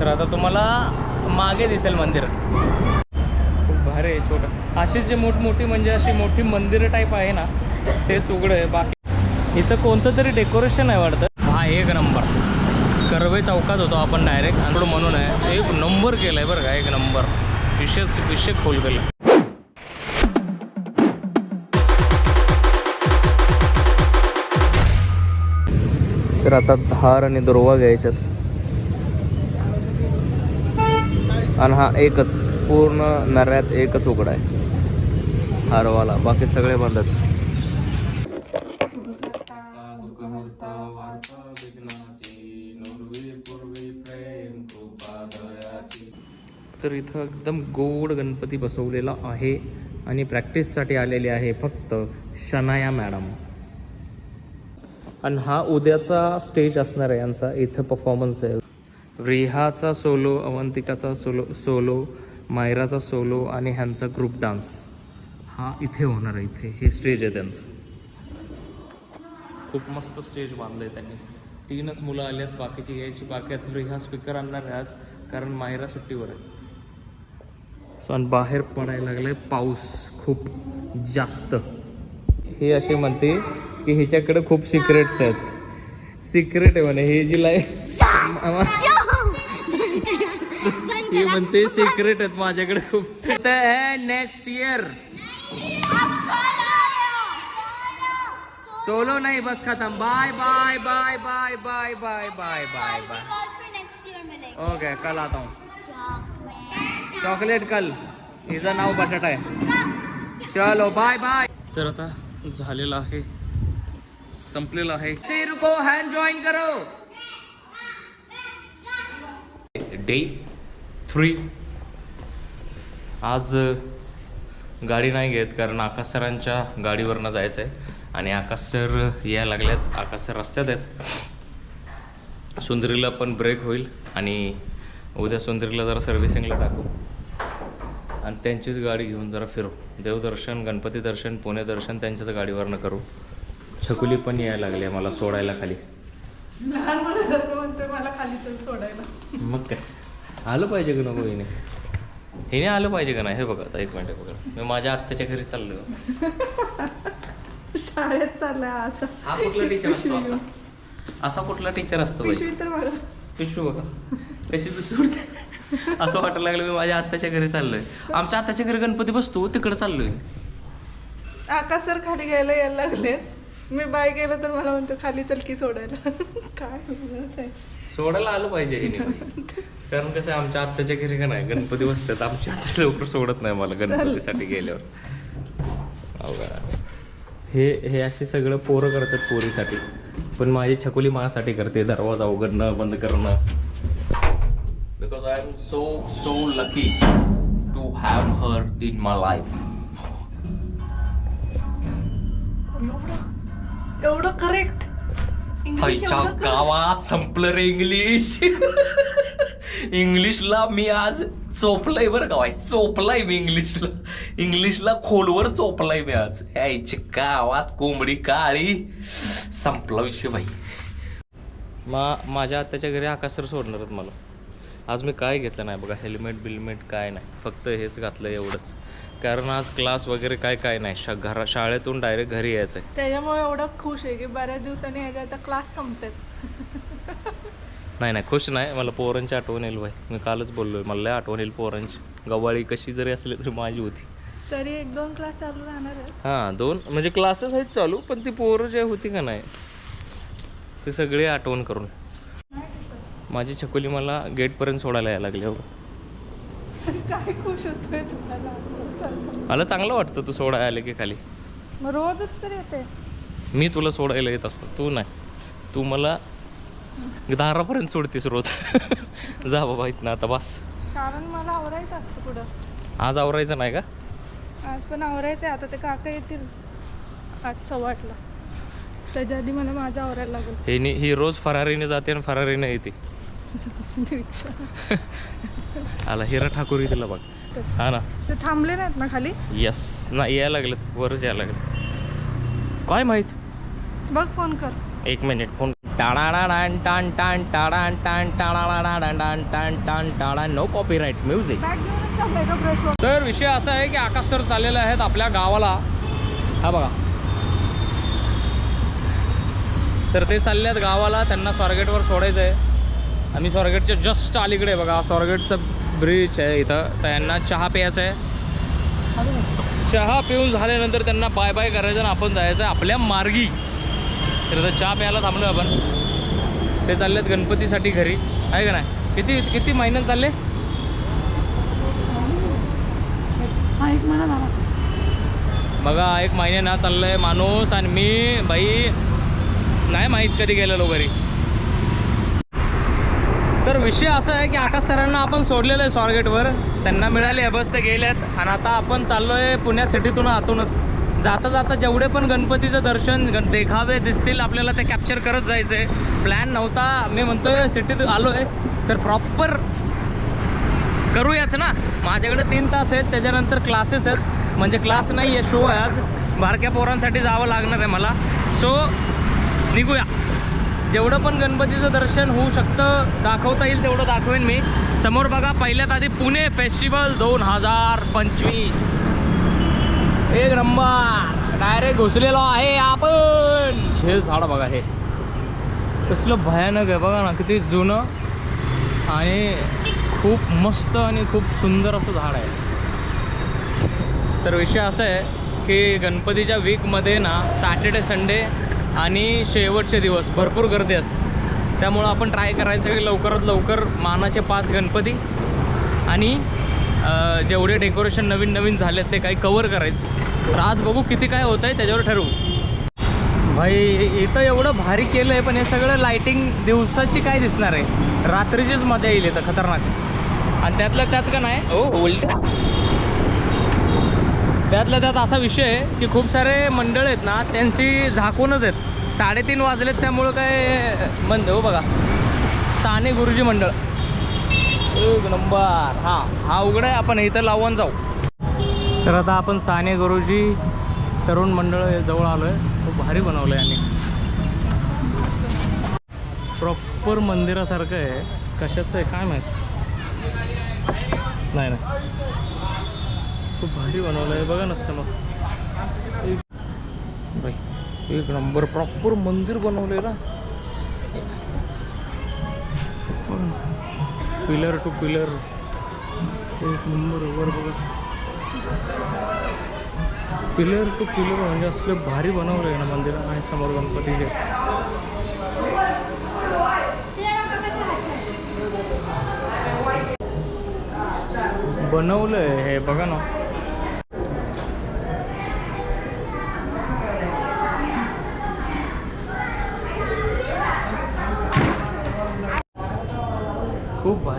तर आता तुम्हाला मागे दिसेल मंदिर. खूप भारी आहे छोटं. अशी जे मोठमोठी म्हणजे अशी मोठी मंदिर टाईप आहे ना तेच उघडं आहे. बाकी इथं कोणतं तरी डेकोरेशन आहे वाटतं. हा एक नंबर कर्वे चौकात होतो आपण डायरेक्ट आणि म्हणून आहे. एक नंबर केला आहे बरं का एक नंबर विशेष विषय खोल केलं. तर आता धार आणि दुर्वा घ्यायच्यात. आणि हा एकच पूर्ण नऱ्यात एकच उघडा आहे. हारवाला बाकी सगळे बंद आहेत. तर इथं एकदम गोड गणपती बसवलेला आहे आणि प्रॅक्टिससाठी आलेली आहे फक्त शनाया मॅडम आणि हा उद्याचा स्टेज असणार आहे यांचा इथं परफॉर्मन्स आहे. रिहाचा सोलो अवंतिकाचा सोलो सोलो मायराचा सोलो आणि ह्यांचा ग्रुप डान्स हा इथे होणार आहे इथे. हे स्टेज आहे त्यांचं. खूप मस्त स्टेज बांधलं आहे त्यांनी. तीनच मुलं आली आहेत बाकीची यायची बाकी आहेत रिहा स्पीकर आणणार आहे आज कारण मायरा सुट्टीवर आहे. सो आणि बाहेर पडायला लागलाय पाऊस खूप जास्त. हे असे म्हणते की हिच्याकडे खूप सिक्रेट्स आहेत. सिक्रेट आहे म्हणे हे जी लाई ही म्हणते सिक्रेट आहेत माझ्याकडे खूप. नेक्स्ट इयर सोलो नाही बस खतम. Bye bye bye bye bye bye bye bye bye okay कल आता हूँ. चॉकलेट कल. हिचं नाव बटाटा आहे. चलो बाय बाय तर आता झालेलं आहे. संपलेलं आहे. को हँड जॉईन करो. डे थ्री आज गाडी नाही घेत कारण आकाश सरांच्या गाडीवरनं जायचं आहे आणि आकाश सर यायला लागल्यात आकाश सर रस्त्यात आहेत. सुंदरीला पण ब्रेक होईल आणि उद्या सुंदरीला जरा सर्व्हिसिंगला टाकू. आणि त्यांचीच गाडी घेऊन जरा फिरू. देवदर्शन गणपती दर्शन पुणे दर्शन त्यांच्याच गाडीवरनं करू. छकुली पण यायला लागली आहे मला सोडायला खाली. मुलं सोडायला. मग काय? आलं पाहिजे का नको हिने? हिने आलं पाहिजे का नाही? हे बघा आता एक मिनिट बघा. मी माझ्या आत्याच्या घरी चाललो शाळेत चाललाय असं. हा कुठला टीचर असतो असा? असा कुठला टीचर असतो? पिशवी तर पिशवी बघा. कशी तू सोडते असं वाटायला लागलं मी माझ्या आत्याच्या घरी चाललोय. आमच्या आत्याच्या घरी गणपती बसतो तिकडे चाललोय. आकाश सर खाली घ्यायला यायला लागले मी बाय गेलं तर मला म्हणतो खाली चल की सोडायला. काय आहे. सोडायला आलं पाहिजे हिने कारण कसं आमच्या आत्याच्या घरी का नाही गणपती बसतात. आमच्या आत्या लवकर सोडत नाही मला गणपतीसाठी गेल्यावर. अवघड. हे हे असे सगळं पोरं करतात पोरीसाठी. पण माझी छकुली माझ्यासाठी करते. दरवाजा उघडणं बंद करणं. Because I am so so lucky to have her in my life एवढं एवढं करेक्ट आईच्या गावात संपलं रे इंग्लिश. इंग्लिशला मी आज चोपलंय बरं का बाई चोपलाय मी इंग्लिशला. इंग्लिशला खोलवर चोपलाय मी आज. आईच्या गावात कोंबडी काळी. संपला विषय बाई. मा माझ्या आत्याच्या घरी आकाशर सोडणार आहेत मला. आज मी काय घेतलं नाही बघा हेल्मेट बिल्मेट काय नाही. फक्त हेच घातलं एवढंच. कारण आज क्लास वगैरे काय काय नाही. शा घरा शाळेतून डायरेक्ट घरी यायचं आहे त्याच्यामुळे एवढं खुश आहे की बऱ्याच दिवसांनी ह्याच्या आता क्लास संपतात. नाही नाही खुश नाही. मला पोरांची आठवण येईल भाई मी कालच बोललोय. मला लय आठवण येईल पोरांची. गवाळी कशी जरी असली तरी माझी होती. तरी एक दोन क्लास चालू राहणार आहे हां दोन म्हणजे क्लासेस आहेत चालू पण ती पोरं जे होती का नाही ते सगळे आठवण करून. माझी छकुली मला गेटपर्यंत सोडायला यायला लागली हो. काय खुश होतोय मला चांगलं वाटतं तू सोडायला आले की खाली. मग रोजच तर येते. मी तुला सोडायला येत असतो तू नाही. तू मला दारापर्यंत सोडतीस रोज. जा बाबा इथनं आता बस. कारण मला आवरायचं असतं पुढं. आज आवरायचं नाही का? आज पण आवरायचं आहे आता ते काका येतील. आठ सव्वा आठला. त्याच्या आधी मला माझं आवरायला लागेल. हे ही रोज फरारीने जाते आणि फरारीने येते. आला हिरा ठाकूर तिला बघ. हा ना? ते थांबले नाहीत ना खाली? यस नाही यायला लागलं वरच यायला लागलं काय माहीत? बघ फोन कर. एक मिनिट फोन. टाणाणाणान टाण टाण टाणान टाण टाणाणाणान टाण टाण टाणा नो कॉपीराईट म्युझिक तर विषय असा आहे की आकाश सर चाललेले आहेत आपल्या गावाला. हा बघा. तर ते चालले आहेत गावाला त्यांना स्वारगेटवर सोडायचं आहे आम्ही स्वारगेटच्या जस्ट अलीकडे आहे बघा. स्वारगेटचं ब्रिज आहे इथं. तर यांना चहा प्यायचा आहे. चहा पिऊन झाल्यानंतर त्यांना बाय बाय करायचं आणि आपण जायचं आहे आपल्या मार्गी. तर इथं चहा प्यायला थांबलो आपण. ते चाललेत गणपतीसाठी घरी. आहे का नाही? किती किती महिन्यात चालले? हा एक महिना बघा एक महिन्यानं चाललंय माणूस आणि मी बाई. नाही माहीत कधी गेलेलो घरी. तर विषय असा आहे की आकाश सरांना आपण सोडलेलं आहे स्वारगेटवर त्यांना मिळाले आहे बस गेल्यात आणि आता आपण चाललो आहे पुण्या सिटीतून आतूनच. जाता जाता जेवढे पण गणपतीचं दर्शन गण- देखावे दिसतील आपल्याला ते कॅप्चर करत जायचं आहे प्लॅन नव्हता. मी म्हणतोय सिटीत आलो आहे तर प्रॉपर करूयाच ना. माझ्याकडे तीन तास आहेत त्याच्यानंतर क्लासेस आहेत. म्हणजे क्लास नाही आहे शो आहे आज. बारक्या पोरांसाठी जावं लागणार आहे मला. सो निघूया. जेवढं पण गणपतीचं दर्शन होऊ शकतं दाखवता येईल तेवढं दाखवेन मी. समोर बघा पहिल्यात आधी पुणे फेस्टिवल दोन हजार पंचवीस. एक नंबर. डायरेक्ट घुसलेलो आहे आपण. हे झाड बघा हे. कसलं भयानक आहे बघा ना किती जुनं आणि खूप मस्त आणि खूप सुंदर असं झाड आहे. तर विषय असा आहे की गणपतीच्या वीकमध्ये ना सॅटर्डे संडे आणि शेवटचे दिवस भरपूर गर्दी असते. त्यामुळं आपण ट्राय करायचं की लवकरात लवकर मानाचे पाच गणपती आणि जेवढे डेकोरेशन नवीन नवीन झालेत ते काही कवर करायचं. तर आज बघू किती काय होतं आहे त्याच्यावर ठरवू. भाई इथं एवढं भारी केलं आहे पण हे सगळं लाईटिंग दिवसाची काय दिसणार आहे? रात्रीचीच मजा येईल इथं खतरनाक. आणि त्यातलं त्यात का नाही? हो, ओ उलट त्यातल्या त्यात असा विषय आहे की खूप सारे मंडळ आहेत ना त्यांची झाकूनच आहेत. साडेतीन वाजलेत त्यामुळं काय बंद हो बघा. साने गुरुजी मंडळ. एक नंबर. हा हा उघड आहे. आपण इथं लावून जाऊ. तर आता आपण साने गुरुजी तरुण मंडळ जवळ आलो आहे खूप भारी बनवलं आहे आणि प्रॉपर मंदिरासारखं आहे. कशाचं आहे? काय माहीत? नाही नाही. खूप भारी बनवलं आहे बघा नसतं मग एक- बाई, एक नंबर प्रॉपर मंदिर बनवलं आहे ना. पिलर टू पिलर एक नंबर वर बघा. पिलर टू पिलर म्हणजे असले भारी बनवलं आहे ना मंदिर. आणि समोर गणपतीचे बनवलं आहे हे बघा ना.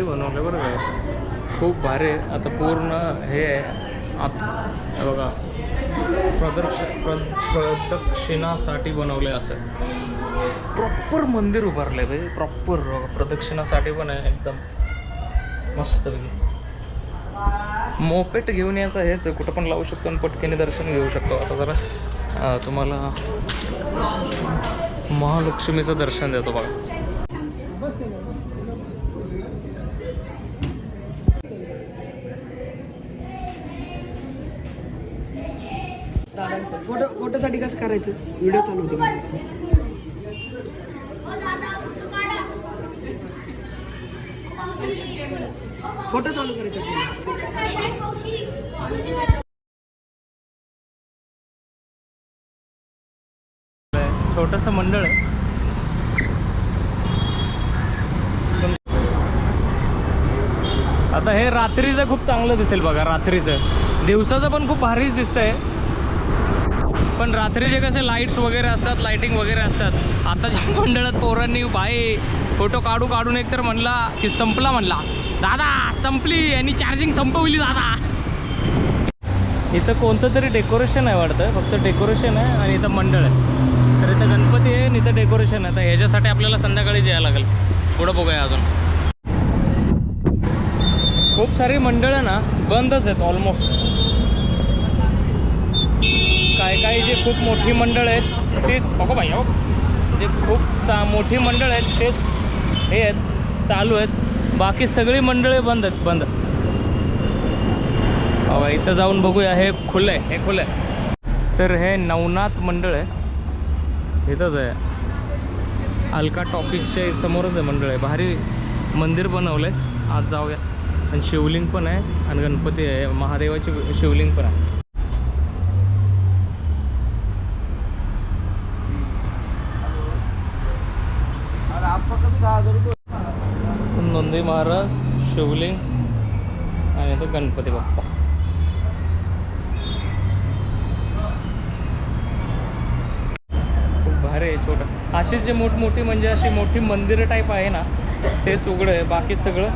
भारी बनवलं बरं काय खूप भारी आहे. आता पूर्ण हे आहे. आत बघा. प्रदर्श प्र प्रदक्षिणासाठी बनवले असं. प्रॉपर मंदिर उभारलं आहे प्रॉपर प्रदक्षिणासाठी पण आहे. एकदम मस्त मोपेट घेऊन यायचं हेच कुठं पण लावू शकतो आणि पटकेने दर्शन घेऊ शकतो. आता जरा तुम्हाला महालक्ष्मीचं दर्शन देतो बघा. फोटोसाठी कसं करायचं? व्हिडिओ चालू होतो. फोटो चालू करायचा छोटस मंडळ आहे. आता हे रात्रीचं खूप चांगलं दिसेल बघा रात्रीचं. दिवसाचं पण खूप भारीच दिसतंय. पण रात्रीचे कसे लाईट्स वगैरे असतात लाईटिंग वगैरे असतात. आताच्या मंडळात पोरांनी बाई फोटो काढू काढून एक तर म्हणला की संपला म्हणला. दादा संपली यांनी चार्जिंग संपवली दादा. इथं कोणतं तरी डेकोरेशन आहे वाटतं फक्त डेकोरेशन आहे आणि इथं मंडळ आहे. तर इथं गणपती आहे आणि इथं डेकोरेशन आहे. तर ह्याच्यासाठी आपल्याला संध्याकाळीच यायला लागेल. पुढं बघूया अजून. खूप सारी मंडळं ना बंदच आहेत ऑलमोस्ट काही जे खूप मोठी मंडळ आहेत तीच बघा भाई हो जे खूप चा मोठी मंडळ आहेत तेच हे आहेत चालू आहेत. बाकी सगळी मंडळे बंद आहेत बंद. अहो इथं जाऊन बघूया हे खुलं आहे हे खुलं आहे तर हे नवनाथ मंडळ आहे. इथंच आहे. अलका टॉकीजच्या समोरच आहे मंडळ आहे. भारी मंदिर बनवलं आहे आज जाऊया. आणि शिवलिंग पण आहे आणि गणपती आहे. महादेवाची शिवलिंग पण आहे. शिवाजी महाराज शिवलिंग आणि तो गणपती बाप्पा. खूप भारी आहे छोटं. अशी जे मोठमोठी म्हणजे अशी मोठी मंदिरं टाईप आहे ना तेच उघडं आहे. बाकी सगळं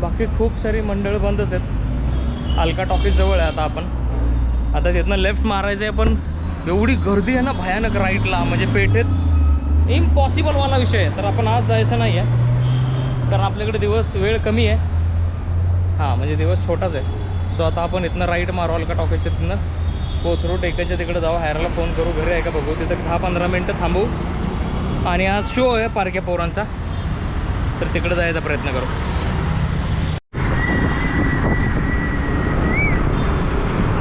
बाकी खूप सारी मंडळ बंदच आहेत. अलका टॉकीज जवळ आहे आता आपण. आता तिथनं लेफ्ट मारायचं आहे पण एवढी गर्दी आहे ना भयानक. राईटला म्हणजे पेठेत इम्पॉसिबलवाला विषय आहे. तर आपण आज जायचं नाही आहे कारण आपल्याकडे दिवस वेळ कमी आहे. हां म्हणजे दिवस छोटाच आहे. सो आता आपण इथनं राईट मारू अलका टॉकीजच्या तिथनं कोथरू टेकाच्या तिकडे जाऊ. हायरला फोन करू. घरी आहे का बघू. तिथं दहा पंधरा मिनटं थांबू. आणि आज शो आहे पारख्या पोरांचा. तर तिकडे जायचा प्रयत्न करू.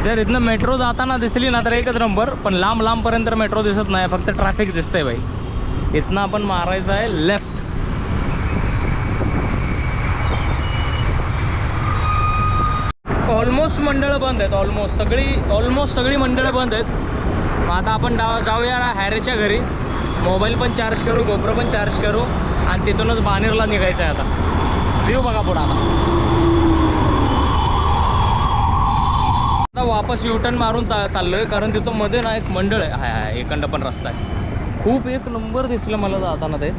जर इथनं मेट्रो जाताना दिसली ना तर एकच नंबर पण लांब लांबपर्यंत मेट्रो दिसत नाही. फक्त ट्रॅफिक दिसतंय बाई इथनं आपण मारायचं आहे लेफ्ट ऑलमोस्ट मंडळं बंद आहेत ऑलमोस्ट सगळी ऑलमोस्ट सगळी मंडळं बंद आहेत. मग आता आपण डाव जाऊया हॅरेच्या घरी. मोबाईल पण चार्ज करू गोप्रो पण चार्ज करू आणि तिथूनच बानेरला निघायचं आहे आता. व्ह्यू बघा पुढं आता. आता वापस युटर्न मारून चा चाललो आहे कारण तिथं मध्ये ना एक मंडळ आहे. हा एकंड पण रस्ता आहे. खूप एक नंबर दिसलं मला जाताना ते.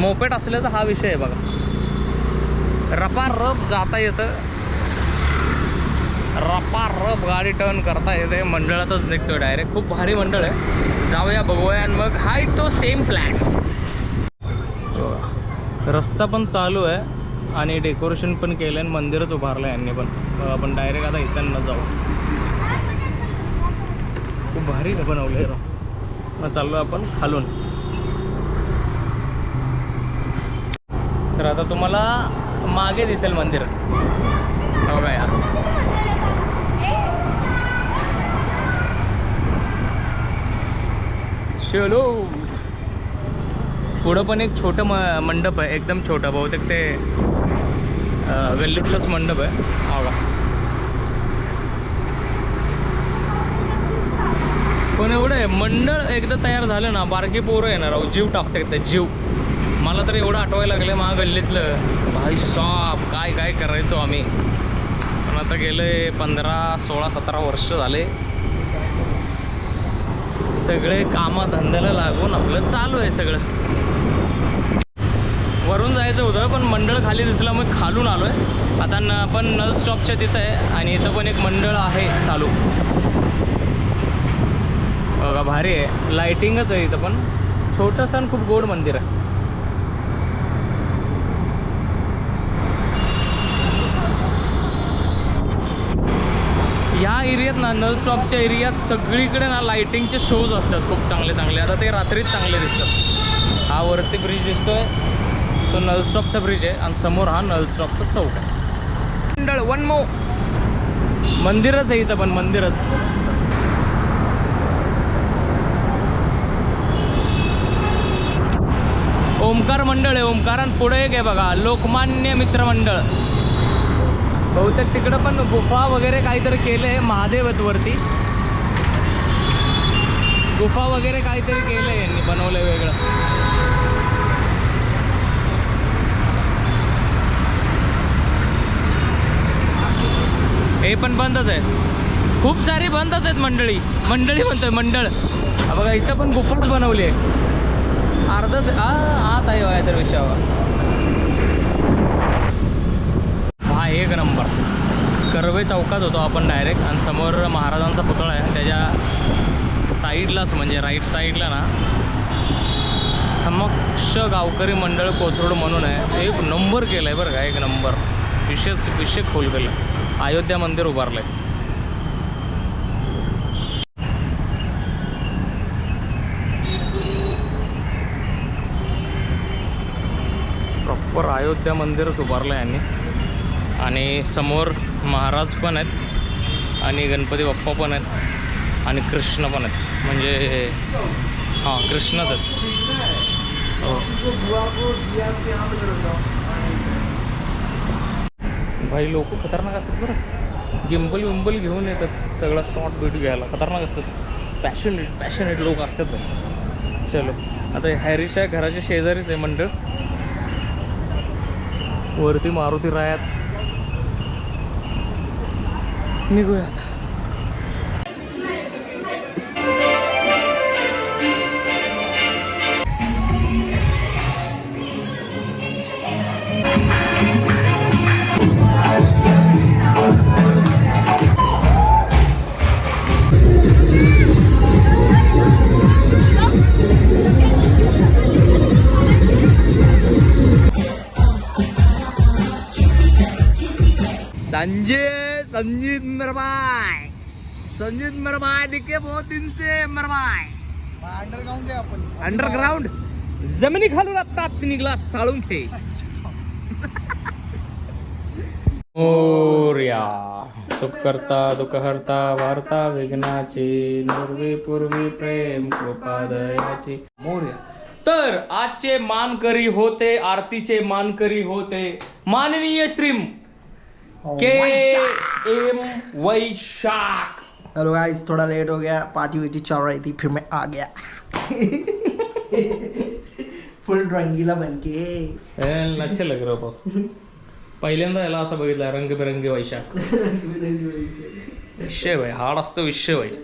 मोपेट असल्याचा हा विषय आहे बघा. रपा रप जाता येतं. रपा रप गाडी टर्न करता येते. मंडळातच निघतो डायरेक्ट खूप भारी मंडळ आहे. जाऊया बघूया आणि मग हा एक तो सेम प्लॅन रस्ता पण चालू आहे आणि डेकोरेशन पण केलं आणि मंदिरच उभारलं यांनी पण. आपण डायरेक्ट आता इथं जाऊ. खूप भारी बनवलं आहे मग चाललो आपण खालून. तर आता तुम्हाला मागे दिसेल मंदिर. हो चलो पुढं पण एक छोटं म मंडप आहे एकदम छोटं बहुतेक ते गल्लीतलंच मंडप आहे. आवडा पण एवढं आहे मंडळ एकदा तयार झालं ना बारकी पोरं येणार अहो जीव टाकते ते जीव. मला तर एवढं आठवायला लागलं मा गल्लीतलं. भाई साप काय काय करायचो आम्ही? पण आता गेले पंधरा सोळा सतरा वर्ष झाले. सगळे कामं धंद्याला लागून आपलं चालू आहे सगळं. वरून जायचं होतं पण मंडळ खाली दिसलं मग खालून आलो आहे आता न पण नल स्टॉपच्या तिथं आहे आणि इथं पण एक मंडळ आहे चालू. बघा भारी आहे. लाइटिंगच आहे इथं पण. छोटंसं आणि खूप गोड मंदिर आहे. या एरियात ना नल स्टॉपच्या एरियात सगळीकडे ना लाइटिंगचे शोज असतात खूप चांगले चांगले. आता ते रात्रीच चांगले दिसतात. हा वरती ब्रिज दिसतोय. तो नल स्टॉपचा ब्रिज आहे आणि समोर हा नल स्टॉपचा चौक आहे. मंडळ वन मो मंदिरच आहे इथं पण मंदिरच. ओमकार मंडळ आहे ओमकार आणि पुढे एक आहे बघा लोकमान्य मित्र मंडळ. बहुतेक तिकडं पण गुफा वगैरे काहीतरी केलं आहे महादेव वरती. गुफा वगैरे काहीतरी केलं आहे यांनी बनवलं आहे वेगळं. हे पण बंदच आहे खूप सारी बंदच आहेत मंडळी. मंडळी म्हणतोय मंडळ. बघा इथं पण गुफाच बनवली आहे. अर्धच आ आत आहे बघा तर विषयावर हा एक नंबर. कर्वे चौकात होतो आपण डायरेक्ट आणि समोर महाराजांचा पुतळा आहे. त्याच्या साईडलाच म्हणजे राईट साईडला ना समक्ष गावकरी मंडळ कोथरूड म्हणून आहे. एक नंबर केलं आहे बरं का एक नंबर विशेष विषय खोल केलं. अयोध्या मंदिर उभारलं आहे प्रॉपर अयोध्या मंदिरच उभारलं आहे यांनी. आणि समोर महाराज पण आहेत आणि गणपती बाप्पा पण आहेत आणि कृष्ण पण आहेत. म्हणजे हां कृष्णच आहेत. हो. भाई लोक खतरनाक असतात बरं. गिंबल विंबल घेऊन येतात सगळा शॉर्ट बीट घ्यायला. खतरनाक असतात. पॅशनेट पॅशनेट लोक असतात चलो. आता हॅरीच्या घराच्या शेजारीच आहे मंडळ. वरती मारुती रायात. निघूया आता संजीत मरबाय. संजीत मरबाय दिखे बहुत दिन से मरबाय अंडरग्राऊंड आहे आपण. अंडरग्राऊंड जमिनी खालून आत्ताच निघला साळून थे मोर्या. सुख करता दुःख हरता वार्ता विघ्नाची. पूर्वी पूर्वी प्रेम कृपा दयाची. मोर्या. तर आजचे मानकरी होते आरतीचे मानकरी होते. माननीय श्रीम K M Vaishakh hello guys थोड़ा लेट हो गया. पार्टी वार्टी चल रही थी फिर मैं आ गया. फुल रंगीला बन के. ए, अच्छे लग रहे हो पहिल्यांदा याला असं बघितलं रंगबिरंगी वैशाख विषय भाई हाड असतो विषय भाई.